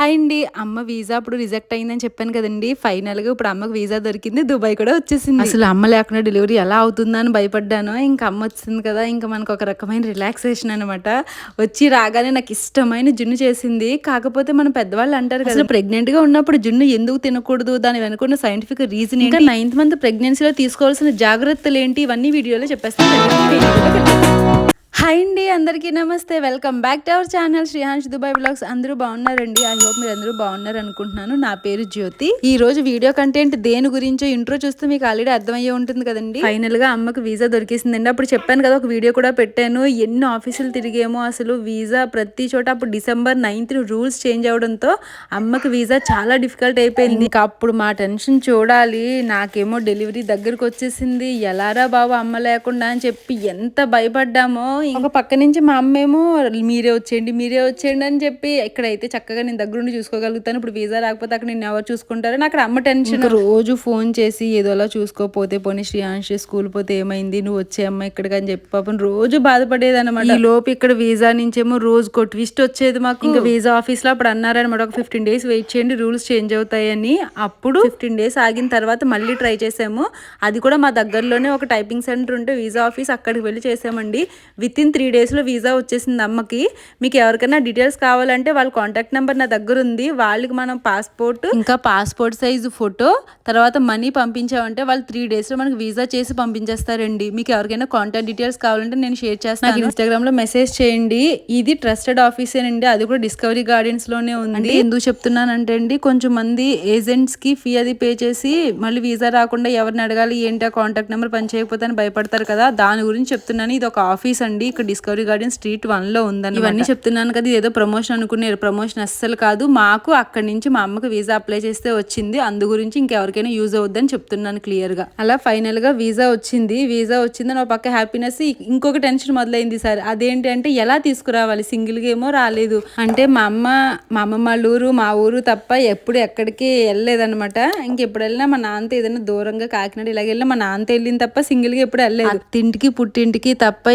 Hi అండి అమ్మ visa అప్పుడు రిజెక్ట్ అయిందని చెప్పాను కదండి. ఫైనల్గా ఇప్పుడు అమ్మకి వీసా దొరికింది. దుబాయ్ కూడా వచ్చేసింది. అసలు అమ్మ లేకుండా డెలివరీ ఎలా అవుతుందా అని భయపడ్డాను ఇంకా అమ్మ వచ్చింది కదా ఇంకా మనకు ఒక రకమైన రిలాక్సేషన్ అనమాట వచ్చి రాగానే నాకు ఇష్టమైన జున్ను చేసింది. కాకపోతే మన పెద్దవాళ్ళు అంటారు కదా ప్రెగ్నెంట్గా ఉన్నప్పుడు జున్ను ఎందుకు తినకూడదు? దాని వెనుకున్న సైంటిఫిక్ రీజన్ ఇంకా నైన్త్ మంత్ ప్రెగ్నెన్సీలో తీసుకోవాల్సిన జాగ్రత్తలు ఏంటి? ఇవన్నీ వీడియోలో చెప్పేస్తాను. హాయ్ అండి అందరికీ నమస్తే. Welcome back to our channel Srihans Dubai blogs అందరూ బాగున్నారండి? ఐ హోప్ మీరు అందరూ బాగున్నారు అనుకుంటున్నాను నా పేరు జ్యోతి. ఈ రోజు వీడియో కంటెంట్ దేని గురించో ఇంట్రో చూస్తే మీకు ఆల్రెడీ అర్థమయ్యే ఉంటుంది కదండి? ఫైనల్గా అమ్మకు వీసా దొరికేసిందండి. అప్పుడు చెప్పాను కదా ఒక వీడియో కూడా పెట్టాను. ఎన్ని ఆఫీసులు తిరిగేమో అసలు వీసా ప్రతి చోట అప్పుడు డిసెంబర్ నైన్త్ రూల్స్ చేంజ్ అవడంతో అమ్మకి వీసా చాలా డిఫికల్ట్ అయిపోయింది. ఇంకా అప్పుడు మా టెన్షన్ చూడాలి. నాకేమో డెలివరీ దగ్గరకు వచ్చేసింది. ఎలారా బాబు అమ్మ లేకుండా అని చెప్పి ఎంత భయపడ్డామో ఒక పక్క నుంచి మా అమ్మ ఏమో మీరే వచ్చేయండి మీరే వచ్చేయండి అని చెప్పి ఇక్కడైతే చక్కగా నేను దగ్గరుండి చూసుకోగలుగుతాను ఇప్పుడు వీసా రాకపోతే అక్కడ నేను ఎవరు చూసుకుంటారు నాకు అమ్మ టెన్షన్ రోజు ఫోన్ చేసి ఏదోలా చూసుకోపోతే పోనీ శ్రీయాంష్ స్కూల్ పోతే ఏమైంది నువ్వు వచ్చే అమ్మ ఇక్కడికి అని చెప్పి పాపం రోజు బాధపడేది అనమాట ఈ లోపు ఇక్కడ వీసా నుంచేమో రోజుకో ట్విస్ట్ వచ్చేది మాకు. ఇంకా వీసా ఆఫీస్లో అప్పుడు అన్నారనమాట ఒక ఫిఫ్టీన్ డేస్ వెయిట్ చేయండి రూల్స్ చేంజ్ అవుతాయని. అప్పుడు ఫిఫ్టీన్ డేస్ ఆగిన తర్వాత మళ్ళీ ట్రై చేసాము. అది కూడా మా దగ్గరలోనే ఒక టైపింగ్ సెంటర్ ఉంటే వీసా ఆఫీస్ అక్కడికి వెళ్ళి చేసామండి. విత్ ఇన్ త్రీ డేస్లో వీసా వచ్చేసింది అమ్మకి. మీకు ఎవరికైనా డీటెయిల్స్ కావాలంటే వాళ్ళ కాంటాక్ట్ నెంబర్ నా దగ్గర ఉంది. వాళ్ళకి మనం పాస్పోర్ట్ ఇంకా పాస్పోర్ట్ సైజు ఫోటో తర్వాత మనీ పంపించామంటే వాళ్ళు త్రీ డేస్లో మనకి వీసా చేసి పంపించేస్తారండి. మీకు ఎవరికైనా కాంటాక్ట్ డీటెయిల్స్ కావాలంటే నేను షేర్ చేస్తాను. ఇన్స్టాగ్రామ్లో మెసేజ్ చేయండి. ఇది ట్రస్టెడ్ ఆఫీసేనండి. అది కూడా డిస్కవరీ గార్డెన్స్లోనే ఉంది. ఎందుకు చెప్తున్నానంటే అండి కొంచెం మంది ఏజెంట్స్కి ఫీ అది పే చేసి మళ్ళీ వీసా రాకుండా ఎవరిని అడగాలి ఏంటి ఆ కాంటాక్ట్ నెంబర్ పని చేయకపోతే అని భయపడతారు కదా. దాని గురించి చెప్తున్నాను. ఇది ఒక ఆఫీస్ అండి. ఇక్కడ డిస్కవరీ గార్డెన్ స్ట్రీట్ వన్లో ఉందని ఇవన్నీ చెప్తున్నాను కదా ఏదో ప్రమోషన్ అనుకున్నారు ప్రమోషన్ అస్సలు కాదు. మాకు అక్కడి నుంచి మా అమ్మకి వీసా అప్లై చేస్తే వచ్చింది. అందు గురించి ఇంకెవరికైనా యూజ్ అవుద్దని చెప్తున్నాను క్లియర్గా. అలా ఫైనల్గా వీసా వచ్చింది. వీసా వచ్చింది నా పక్క హ్యాపీనెస్ ఇంకొక టెన్షన్ మొదలైంది సార్. అదేంటి అంటే ఎలా తీసుకురావాలి? సింగిల్గా ఏమో రాలేదు. అంటే మా అమ్మ మా అమ్మమ్మ వాళ్ళ ఊరు మా ఊరు తప్ప ఎప్పుడు ఎక్కడికి వెళ్ళలేదన్నమాట. ఇంకెప్పుడు వెళ్ళినా మా నాన్నతో ఏదైనా దూరంగా కాకినాడ ఇలాగ వెళ్ళినా మా నాన్నతో వెళ్ళింది తప్ప సింగిల్గా ఎప్పుడు వెళ్ళలేదు. తింటికి పుట్టింటికి తప్ప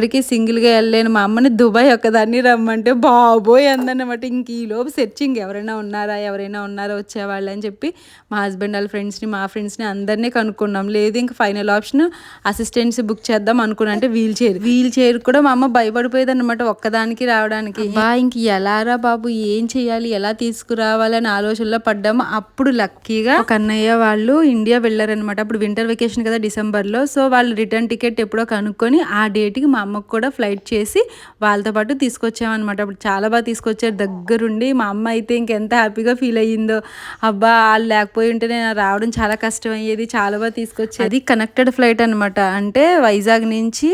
ఇంకెక్కడికి సింగిల్గా వెళ్ళలేను. మా అమ్మని దుబాయ్ ఒక్కదాన్ని రమ్మంటే బాబోయ్ అందనమాట ఇంక ఈ లోపు సెర్చింగ్ ఎవరైనా ఉన్నారా ఎవరైనా ఉన్నారా వచ్చేవాళ్ళు అని చెప్పి మా హస్బెండ్ వాళ్ళ ఫ్రెండ్స్ని మా ఫ్రెండ్స్ని అందరినీ కనుక్కున్నాం. లేదు ఇంక ఫైనల్ ఆప్షన్ అసిస్టెంట్స్ బుక్ చేద్దాం అనుకున్నా. అంటే వీల్ చైర్ వీల్ చైర్ కూడా మా అమ్మ భయపడిపోయేది అనమాట ఒక్కదానికి రావడానికి. బా ఇంక ఎలారా బాబు? ఏం చేయాలి ఎలా తీసుకురావాలి అని ఆలోచనలో పడ్డాము అప్పుడు లక్కీగా ఒక అన్నయ్య వాళ్ళు ఇండియా వెళ్ళారనమాట అప్పుడు వింటర్ వెకేషన్ కదా డిసెంబర్లో. సో వాళ్ళు రిటర్న్ టికెట్ ఎప్పుడో కనుక్కొని ఆ డేట్కి మా అమ్మకు కూడా ఫ్లైట్ చేసి వాళ్ళతో పాటు తీసుకొచ్చామన్నమాట. అప్పుడు చాలా బాగా తీసుకొచ్చారు. దగ్గరుండి మా అమ్మ అయితే ఇంకెంత హ్యాపీగా ఫీల్ అయ్యిందో. అబ్బా వాళ్ళు లేకపోయి ఉంటే నేను రావడం చాలా కష్టం అయ్యేది చాలా బాగా తీసుకొచ్చేది అది కనెక్టెడ్ ఫ్లైట్ అనమాట అంటే వైజాగ్ నుంచి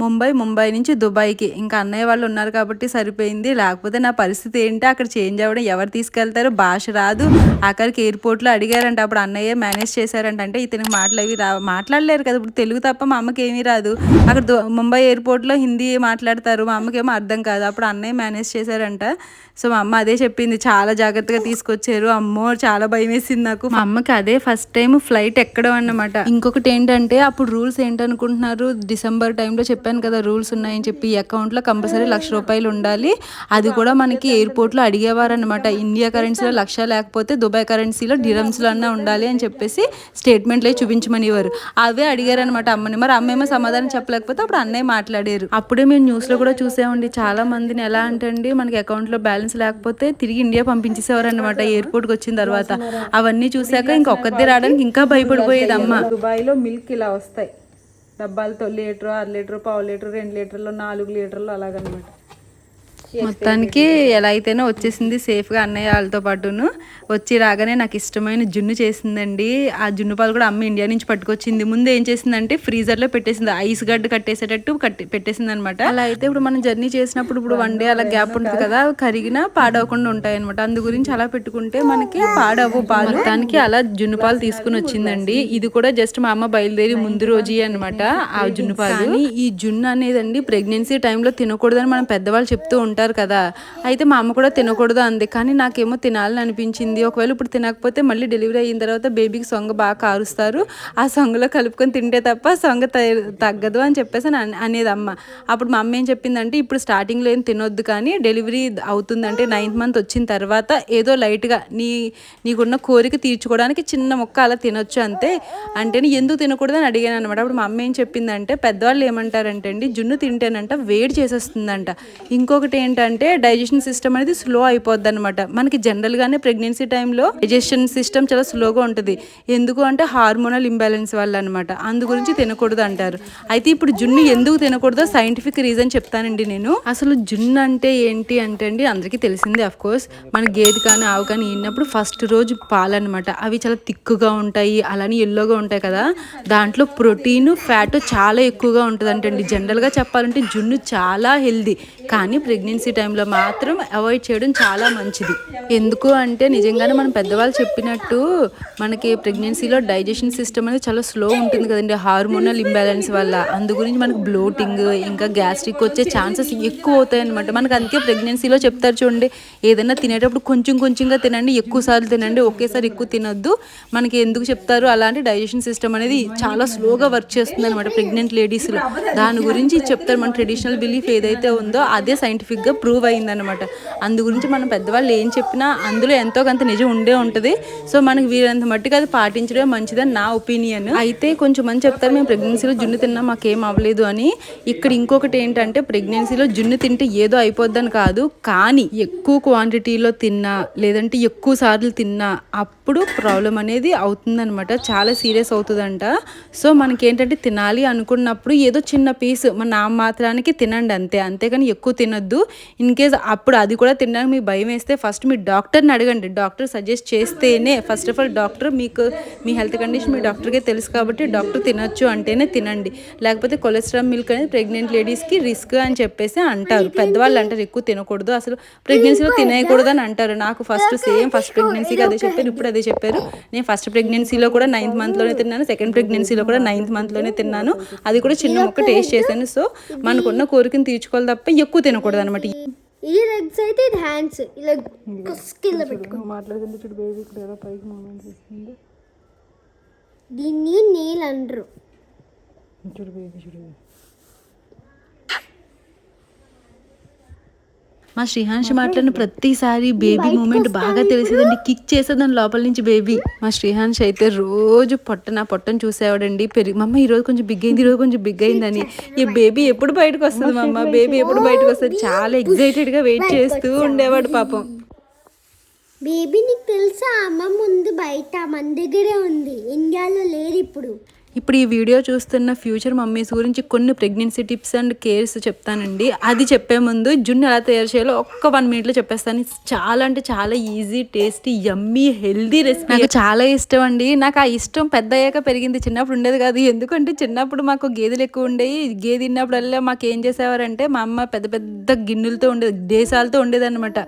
ముంబై ముంబై నుంచి దుబాయ్కి. ఇంకా అన్నయ్య వాళ్ళు ఉన్నారు కాబట్టి సరిపోయింది. లేకపోతే నా పరిస్థితి ఏంటి? అక్కడ చేంజ్ అవ్వడం ఎవరు తీసుకెళ్తారు? భాష రాదు. ఆఖరికి ఎయిర్పోర్ట్లో అడిగారంట. అప్పుడు అన్నయ్య మేనేజ్ చేశారంట. అంటే ఇతనికి మాటలు అవి రా మాట్లాడలేరు కదా. ఇప్పుడు తెలుగు తప్ప మా అమ్మకి ఏమీ రాదు. అక్కడ ముంబై ఎయిర్పోర్ట్ రోడ్లో హిందీ మాట్లాడతారు మా అమ్మకేమో అర్థం కాదు. అప్పుడు అన్నయ్య మేనేజ్ చేశారంట. సో మా అమ్మ అదే చెప్పింది చాలా జాగ్రత్తగా తీసుకొచ్చారు. అమ్మో చాలా భయం వేసింది నాకు. మా అమ్మకి అదే ఫస్ట్ టైం ఫ్లైట్ ఎక్కడం అన్నమాట. ఇంకొకటి ఏంటంటే అప్పుడు రూల్స్ ఏంటనుకుంటున్నారు? డిసెంబర్ టైంలో చెప్పాను కదా రూల్స్ ఉన్నాయని చెప్పి అకౌంట్లో కంపల్సరీ లక్ష రూపాయలు ఉండాలి. అది కూడా మనకి ఎయిర్పోర్ట్లో అడిగేవారు అనమాట ఇండియా కరెన్సీలో లక్ష లేకపోతే దుబాయ్ కరెన్సీలో డిరమ్స్లో అన్నా ఉండాలి అని చెప్పేసి స్టేట్మెంట్లో చూపించమని ఇవ్వరు అవే అడిగారు అనమాట అమ్మని. మరి అమ్మేమో సమాధానం చెప్పలేకపోతే అప్పుడు అన్నయ్య మాట్లాడారు అప్పుడే మేము న్యూస్లో కూడా చూసామండి. చాలా మందిని ఎలా అంటే అండి మనకి అకౌంట్లో బ్యాలెన్స్ లేకపోతే తిరిగి ఇండియా పంపించేసేవారు అనమాట ఎయిర్పోర్ట్కి వచ్చిన తర్వాత. అవన్నీ చూసాక ఇంకా ఒక్కదే రావడానికి ఇంకా భయపడిపోయేది అమ్మ దుబాయ్లో మిల్క్ ఇలా వస్తాయి. డబ్బాలతో లీటర్ అర లీటర్ పావు లీటర్ రెండు లీటర్లు నాలుగు లీటర్లు అలాగనమాట. మొత్తానికి ఎలా అయితేనో వచ్చేసింది సేఫ్గా అన్నయ్య వాళ్ళతో పాటును. వచ్చి రాగానే నాకు ఇష్టమైన జున్ను చేసిందండి. ఆ జున్ను పాలు కూడా అమ్మ ఇండియా నుంచి పట్టుకొచ్చింది. ముందు ఏం చేసిందంటే ఫ్రీజర్లో పెట్టేసింది. ఐస్ గడ్డ కట్టేసేటట్టు కట్టి పెట్టేసింది అనమాట అలా అయితే ఇప్పుడు మనం జర్నీ చేసినప్పుడు ఇప్పుడు వన్ డే అలా గ్యాప్ ఉంటుంది కదా. కరిగినా పాడవకుండా ఉంటాయి అనమాట అందు గురించి అలా పెట్టుకుంటే మనకి పాడవు పాలు. మొత్తానికి అలా జున్ను పాలు తీసుకుని వచ్చిందండి. ఇది కూడా జస్ట్ మా అమ్మ బయలుదేరి ముందు రోజు అనమాట ఆ జున్ను పాలు. ఈ జున్ను అనేదండి ప్రెగ్నెన్సీ టైంలో తినకూడదని మనం పెద్దవాళ్ళు చెప్తూ ఉంటారు. తింటారు కదా. అయితే మా అమ్మ కూడా తినకూడదు అంది. కానీ నాకేమో తినాలని అనిపించింది ఒకవేళ ఇప్పుడు తినకపోతే మళ్ళీ డెలివరీ అయిన తర్వాత బేబీకి సొంగ బాగా కారుస్తారు. ఆ సొంగలో కలుపుకొని తింటే తప్ప సొంగ తగ్గదు అని చెప్పేసి అని అనేది అమ్మ అప్పుడు మా అమ్మ ఏం చెప్పిందంటే ఇప్పుడు స్టార్టింగ్లో ఏం తినొద్దు కానీ డెలివరీ అవుతుందంటే నైన్త్ మంత్ వచ్చిన తర్వాత ఏదో లైట్గా నీ నీకున్న కోరిక తీర్చుకోవడానికి చిన్న మొక్క అలా తినొచ్చు అంతే. అంటే నీ ఎందుకు తినకూడదని అడిగాను అనమాట అప్పుడు మా అమ్మ ఏం చెప్పిందంటే పెద్దవాళ్ళు ఏమంటారంటే అండి జున్ను తింటేనంట వేడి చేసేస్తుందంట. ఇంకొకటి ఏంటంటే డైజెషన్ సిస్టమ్ అనేది స్లో అయిపోద్ది అనమాట మనకి జనరల్గానే ప్రెగ్నెన్సీ టైంలో డైజెషన్ సిస్టమ్ చాలా స్లోగా ఉంటుంది. ఎందుకు అంటే హార్మోనల్ ఇంబ్యాలెన్స్ వల్ల అనమాట అందు గురించి తినకూడదు అంటారు. అయితే ఇప్పుడు జున్ను ఎందుకు తినకూడదో సైంటిఫిక్ రీజన్ చెప్తానండి నేను. అసలు జున్ను అంటే ఏంటి అంటే అండి అందరికీ తెలిసిందే అఫ్ కోర్స్ మన గేదె కానీ ఆవు కానీ ఈనప్పుడు ఫస్ట్ రోజు పాలు అనమాట అవి చాలా తిక్కుగా ఉంటాయి అలానే ఎల్లోగా ఉంటాయి కదా. దాంట్లో ప్రోటీన్ ఫ్యాట్ చాలా ఎక్కువగా ఉంటుంది అంటండి జనరల్గా చెప్పాలంటే జున్ను చాలా హెల్దీ కానీ ప్రెగ్నెన్సీ టైంలో మాత్రం అవాయిడ్ చేయడం చాలా మంచిది. ఎందుకు అంటే నిజంగానే మనం పెద్దవాళ్ళు చెప్పినట్టు మనకి ప్రెగ్నెన్సీలో డైజెషన్ సిస్టమ్ అనేది చాలా స్లో ఉంటుంది కదండి. హార్మోనల్ ఇంబ్యాలెన్స్ వల్ల. అందు గురించి మనకు బ్లోటింగ్ ఇంకా గ్యాస్ట్రిక్ వచ్చే ఛాన్సెస్ ఎక్కువ అవుతాయి అనమాట మనకు అందుకే ప్రెగ్నెన్సీలో చెప్తారు చూడండి. ఏదైనా తినేటప్పుడు కొంచెం కొంచెంగా తినండి ఎక్కువ సార్లు తినండి ఒకేసారి ఎక్కువ తినొద్దు. మనకి ఎందుకు చెప్తారు? అలాంటి డైజెషన్ సిస్టమ్ అనేది చాలా స్లోగా వర్క్ చేస్తుంది అనమాట ప్రెగ్నెంట్ లేడీస్లో దాని గురించి చెప్తారు మన ట్రెడిషనల్ బిలీఫ్ ఏదైతే ఉందో అదే సైంటిఫిక్గా ప్రూవ్ అయిందనమాట అందు గురించి మనం పెద్దవాళ్ళు ఏం చెప్పినా అందులో ఎంతో కొంత నిజం ఉండే ఉంటుంది. సో మనకి వీరంత మట్టుకు అది పాటించడమే మంచిదని నా ఒపీనియన్ అయితే కొంచెం మంది చెప్తారు మేము ప్రెగ్నెన్సీలో జున్ను తిన్నా మాకేం అవ్వలేదు అని. ఇక్కడ ఇంకొకటి ఏంటంటే ప్రెగ్నెన్సీలో జున్ను తింటే ఏదో అయిపోద్దని కాదు. కానీ ఎక్కువ క్వాంటిటీలో తిన్నా లేదంటే ఎక్కువ సార్లు తిన్నా అప్పుడు ప్రాబ్లం అనేది అవుతుందనమాట చాలా సీరియస్ అవుతుందంట. సో మనకి ఏంటంటే తినాలి అనుకున్నప్పుడు ఏదో చిన్న పీస్ మన నా మాత్రానికి తినండి అంతే. అంతేగాని ఎక్కువ తినొద్దు. ఇన్ కేస్ అప్పుడు అది కూడా తినడానికి మీకు భయం వేస్తే ఫస్ట్ మీ డాక్టర్ని అడగండి. డాక్టర్ సజెస్ట్ చేస్తేనే ఫస్ట్ ఆఫ్ ఆల్ డాక్టర్ మీకు మీ హెల్త్ కండిషన్ మీ డాక్టర్కే తెలుసు కాబట్టి డాక్టర్ తినొచ్చు అంటేనే తినండి. లేకపోతే కొలెస్ట్రాల్ మిల్క్ అనేది ప్రెగ్నెంట్ లేడీస్కి రిస్క్ అని చెప్పేసి అంటారు. పెద్దవాళ్ళు అంటారు ఎక్కువ తినకూడదు. అసలు ప్రెగ్నెన్సీలో తినేయకూడదు అని అంటారు. నాకు ఫస్ట్ సేమ్ ఫస్ట్ ప్రెగ్నెన్సీకి అదే చెప్పారు. ఇప్పుడు అదే చెప్పారు. నేను ఫస్ట్ ప్రెగ్నెన్సీలో కూడా నైన్త్ మంత్లోనే తిన్నాను. సెకండ్ ప్రెగ్నెన్సీలో కూడా నైన్త్ మంత్లోనే తిన్నాను. అది కూడా చిన్న మొక్క టేస్ట్ చేశాను. సో మనకున్న కోరికను తీర్చుకోవాలి తప్ప ఎక్కువ తినకూడదు అనమాట ఈ లెగ్స్ అయితే ఇది హ్యాండ్స్ ఇలా స్కిల్ పెట్టుకో. మాట్లాడుతుంటే చూడు బేబీ ఇక్కడ ఏదో పైకి మూమెంట్స్ ఇస్తుంది దీన్ని నేల్ అంటారు. చూడు బేబీ చూడు. మా శ్రీహాంష్ మాట్లాడిన ప్రతిసారి బేబీ మూమెంట్ బాగా తెలిసేదండి. కిక్ చేసేదాన్ని లోపల నుంచి బేబీ మా శ్రీహాంష్ అయితే రోజు పొట్ట నా పొట్టను చూసేవాడండి. పెరిగి మమ్మ ఈ రోజు కొంచెం బిగ్ అయింది ఈ రోజు కొంచెం బిగ్ అయిందని. ఈ బేబీ ఎప్పుడు బయటకు వస్తుంది మమ్మ? బేబీ ఎప్పుడు బయటకు వస్తుంది? చాలా ఎగ్జైటెడ్గా వెయిట్ చేస్తూ ఉండేవాడు పాపం. బేబీ నీకు తెలుసా? అమ్మ ముందు బయట మన దగ్గరే ఉంది. ఇండియాలో లేదు ఇప్పుడు. ఇప్పుడు ఈ వీడియో చూస్తున్న ఫ్యూచర్ మమ్మీస్ గురించి కొన్ని ప్రెగ్నెన్సీ టిప్స్ అండ్ కేర్స్ చెప్తానండి. అది చెప్పే ముందు జున్ను ఎలా తయారు చేయాలో ఒక్క వన్ మినిట్లో చెప్పేస్తాను. చాలా అంటే చాలా easy tasty yummy healthy recipe నాకు చాలా ఇష్టం అండి. నాకు ఆ ఇష్టం పెద్ద అయ్యాక పెరిగింది. చిన్నప్పుడు ఉండేది కాదు. ఎందుకంటే చిన్నప్పుడు మాకు గేదెలు ఎక్కువ ఉండేవి. గేదె తిన్నప్పుడల్లా మాకు ఏం చేసేవారంటే మా అమ్మ పెద్ద పెద్ద గిన్నెలతో ఉండేది దేశాలతో ఉండేదన్నమాట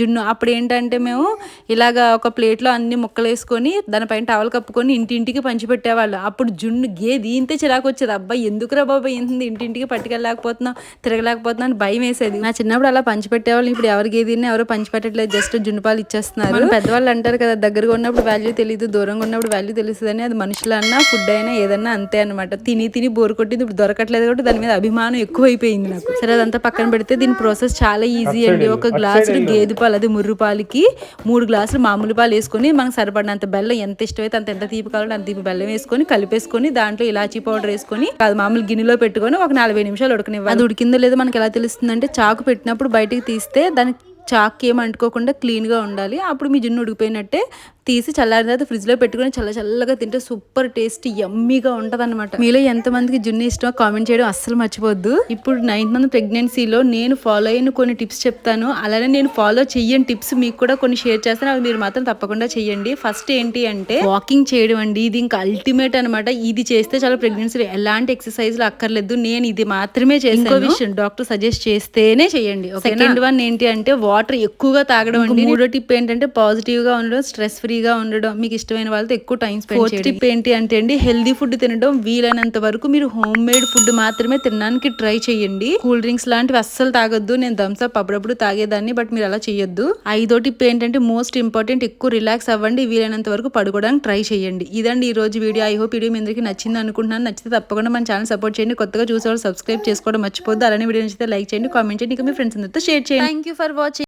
జున్ను. అప్పుడు ఏంటంటే మేము ఇలాగ ఒక ప్లేట్లో అన్ని ముక్కలు వేసుకొని దానిపైన టవల్ కప్పుకొని ఇంటింటికి పంచిపెట్టేవాళ్ళు. అప్పుడు జున్ను గేది ఇంతే చిరాకు వచ్చేది. అబ్బాయి ఎందుకురా బాబాయ్ ఇంత ఇంటింటికి పట్టుకెళ్ళలేకపోతున్నాం తిరగలేకపోతున్నాం అని భయం వేసేది. నా చిన్నప్పుడు అలా పంచిపెట్టేవాళ్ళు ఇప్పుడు ఎవరి గేదిని ఎవరు పంచిపెట్టట్లేదు జస్ట్ జున్ను పాలు ఇచ్చేస్తున్నారు పెద్దవాళ్ళు అంటారు కదా దగ్గరగా ఉన్నప్పుడు వాల్యూ తెలియదు దూరంగా ఉన్నప్పుడు వాల్యూ తెలుస్తుందని అది మనుషులన్నా ఫుడ్ అయినా ఏదన్నా అంతే అనమాట తిని తిని బోరు కొట్టింది. ఇప్పుడు దొరకట్లేదు కాబట్టి దాని మీద అభిమానం ఎక్కువైపోయింది నాకు. సరే అదంతా పక్కన పెడితే దీని ప్రాసెస్ చాలా ఈజీ అండి. ఒక గ్లాసు గేదె పాలు అది ముర్రు పాలకి మూడు గ్లాసులు మామూలు పాలు వేసుకొని మనకు సరిపడినంత బెల్లం ఎంత ఇష్టమైతే అంత ఎంత తీపి కావాలంటే అంత తీపి బెల్లం వేసుకొని కలిపేసుకొని దాంట్లో ఇలాచీ పౌడర్ వేసుకొని అది మామూలు గిన్నెలో పెట్టుకొని ఒక నలభై నిమిషాలు ఉడకనివ్వాలి. అది ఉడికిందో లేదో మనకి ఎలా తెలుస్తుందంటే చాకు పెట్టినప్పుడు బయటికి తీస్తే దానికి చాక్ ఏం అంటుకోకుండా క్లీన్గా ఉండాలి. అప్పుడు మీ జున్ను ఉడికిపోయినట్టే తీసి చల్లారిన తర్వాత ఫ్రిడ్జ్లో పెట్టుకొని చల్ల చల్లగా తింటే సూపర్ టేస్ట్ యమ్మీగా ఉంటుంది అనమాట మీలో ఎంతమందికి జున్ను ఇష్టమో కామెంట్ చేయడం అస్సలు మర్చిపోద్దు ఇప్పుడు నైన్త్ మంత్ ప్రెగ్నెన్సీలో నేను ఫాలో అయిన కొన్ని టిప్స్ చెప్తాను. అలానే నేను ఫాలో చెయ్యని టిప్స్ మీకు కూడా కొన్ని షేర్ చేస్తాను. అవి మీరు మాత్రం తప్పకుండా చెయ్యండి. ఫస్ట్ ఏంటి అంటే వాకింగ్ చేయడం అండి. ఇది ఇంకా అల్టిమేట్ అనమాట ఇది చేస్తే చాలా ప్రెగ్నెన్సీలో ఎలాంటి ఎక్సర్సైజ్లు అక్కర్లేదు. నేను ఇది మాత్రమే చేస్తాను ఇంకో విషయం డాక్టర్ సజెస్ట్ చేస్తేనే చేయండి సెకండ్ వన్ ఏంటి అంటే వాటర్ ఎక్కువగా తాగడం అండి. మూడో టిప్ ఏంటంటే పాజిటివ్గా ఉండడం స్ట్రెస్ ఫ్రీ ఫ్రీగా ఉండడం మీకు ఇష్టమైన వాళ్ళతో ఎక్కువ టైం స్పెండ్ టిప్ ఏంటి అంటే అండి హెల్దీ ఫుడ్ తినడం వీలైనంత వరకు మీరు హోమ్ మేడ్ ఫుడ్ మాత్రమే తినడానికి ట్రై చేయండి. కూల్ డ్రింక్స్ లాంటివి అస్సలు తాగొద్దు. నేను థమ్స్ అప్ అప్పుడప్పుడు తాగేదాన్ని బట్ మీరు అలా చేయొద్దు ఐదో టిప్ ఏంటంటే మోస్ట్ ఇంపార్టెంట్ ఎక్కువ రిలాక్స్ అవ్వండి. వీలైనంత వరకు పడుకోవడానికి ట్రై చేయండి. ఇదండి ఈ రోజు వీడియో. ఐ హోప్ వీడియో మీ అందరికీ నచ్చింది అనుకుంటున్నాను. నచ్చితే తప్పకుండా మన ఛానల్ సపోర్ట్ చేయండి. కొత్తగా చూసేవాళ్ళు సబ్స్క్రైబ్ చేసుకోవడం మర్చిపోద్దు అలానే వీడియో నచ్చితే లైక్ చేయండి కామెంట్ చేయండి. ఇంకా మీ ఫ్రెండ్స్ అందరితో షేర్ చేయండి. Thank you for watching